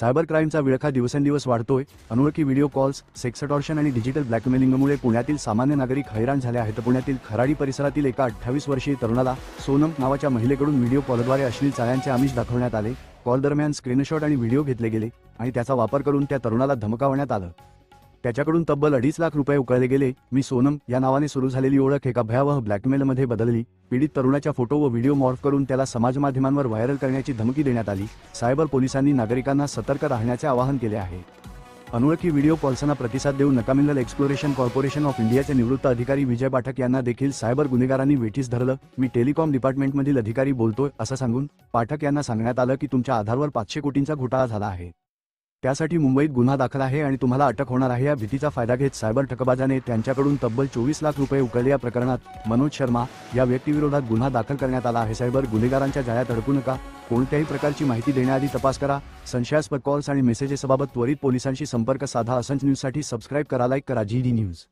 Cyber क्राईमचा विळखा दिवसेंदिवस वाढतोय. अनोळखी व्हिडिओ कॉल्स सेक्सटॉर्शन आणि डिजिटल ब्लॅकमेलिंगमुळे पुण्यातील सामान्य नागरिक हैराण झाले आहेत. पुण्यातील खराडी परिसरातील एका अठ्ठावीस वर्षीय तरुणाला सोनम नावाच्या महिलेकडून व्हिडिओ कॉलद्वारे अश्लील चाळ्यांचे आमिष दाखवण्यात आले. कॉल दरम्यान स्क्रीनशॉट आणि व्हिडिओ घेतले गेले आणि त्याचा वापर करून त्या तरुणाला धमकावण्यात आलं. त्याच्याकडून तब्बल अडीच लाख रुपये उकळले गेले. मी सोनम या नावाने सुरू झालेली ओळख एका भयावह ब्लॅकमेलमध्ये बदलली. पीडित तरुणाच्या फोटो व व्हिडिओ मॉर्फ करून त्याला समाजमाध्यमांवर व्हायरल करण्याची धमकी देण्यात आली. सायबर पोलिसांनी नागरिकांना सतर्क राहण्याचे आवाहन केले आहे. अनोळखी व्हिडिओ कॉल्सना प्रतिसाद देऊन नकामिनल एक्सप्लोरेशन कॉर्पोरेशन ऑफ इंडियाचे निवृत्त अधिकारी विजय पाठक यांना देखील सायबर गुन्हेगारांनी वेठीस धरलं. मी टेलिकॉम डिपार्टमेंटमधील अधिकारी बोलतोय असं सांगून पाठक यांना सांगण्यात आलं की तुमच्या आधारवर पाचशे कोटींचा घोटाळा झाला आहे. त्यासाठी मुंबईत गुन्हा दाखल आहे आणि तुम्हाला अटक होणार आहे. या भीतीचा फायदा घेत सायबर ठकबाजाने त्यांच्याकडून तब्बल चोवीस लाख रुपये उकळले. या प्रकरणात मनोज शर्मा या व्यक्तीविरोधात गुन्हा दाखल करण्यात आला आहे. सायबर गुन्हेगारांच्या जाळ्यात अडकू नका. कोणत्याही प्रकारची माहिती देण्याआधी तपास करा. संशयास्पद कॉल्स आणि मेसेजेसबाबत त्वरित पोलिसांशी संपर्क साधा. असंच न्यूजसाठी सबस्क्राईब करा लाईक करा. G D news